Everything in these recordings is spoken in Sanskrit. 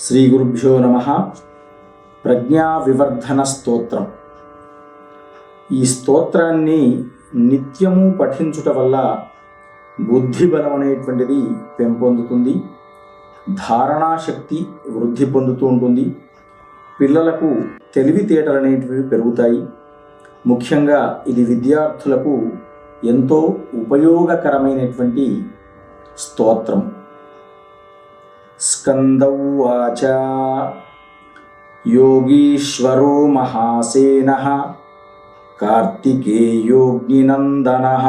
శ్రీ గురుభ్యో నమ. ప్రజ్ఞా వివర్ధన స్తోత్రం. ఈ స్తోత్రాన్ని నిత్యము పఠించుట వల్ల బుద్ధి బలం అనేటువంటిది పెంపొందుతుంది. ధారణాశక్తి వృద్ధి పొందుతూ ఉంటుంది. పిల్లలకు తెలివితేటలు అనేటివి పెరుగుతాయి. ముఖ్యంగా ఇది విద్యార్థులకు ఎంతో ఉపయోగకరమైనటువంటి స్తోత్రం. स्कन्द उवाच। योगीश्वरो महासेनः कार्तिकेयोऽग्निनन्दनः।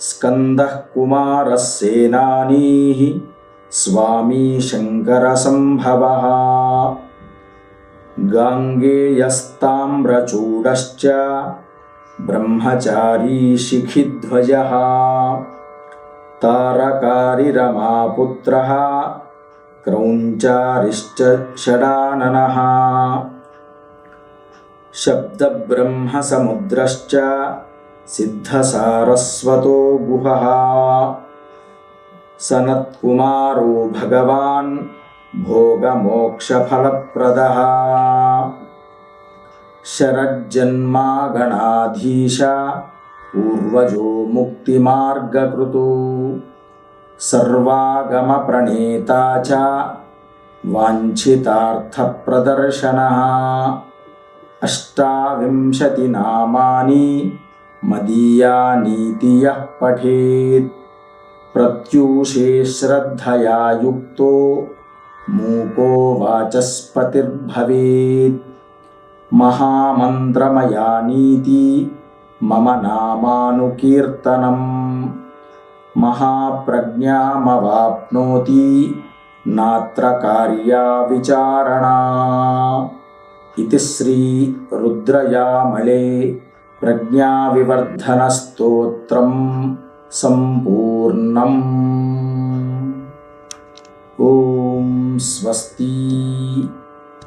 स्कन्दः कुमारः सेनानीः स्वामी शङ्करसम्भवः गाङ्गेयस्ताम्रचूडश्च ब्रह्मचारी शिखिध्वजः। तारकारिरमापुत्रः क्रौञ्चारिश्च षडाननः शब्दब्रह्मसमुद्रश्च सिद्धसारस्वतो गुहः। सनत्कुमारो भगवान् भोगमोक्षफलप्रदः। शरज्जन्मागणाधीश पूर्वजो मुक्तिमार्गकृतो। सर्वागमप्रणेता च वाञ्छितार्थप्रदर्शनः। अष्टाविंशतिनामानि मदीयानीति यः पठेत्। प्रत्यूषे श्रद्धया युक्तो मूको वाचस्पतिर्भवेत्। महामन्त्रमयानीति मम नामानुकीर्तनम्। महाप्रज्ञामवाप्नोति नात्र कार्या विचारणा इति श्रीरुद्रयामले प्रज्ञाविवर्धनस्तोत्रं सम्पूर्णम्। ॐ स्वस्ति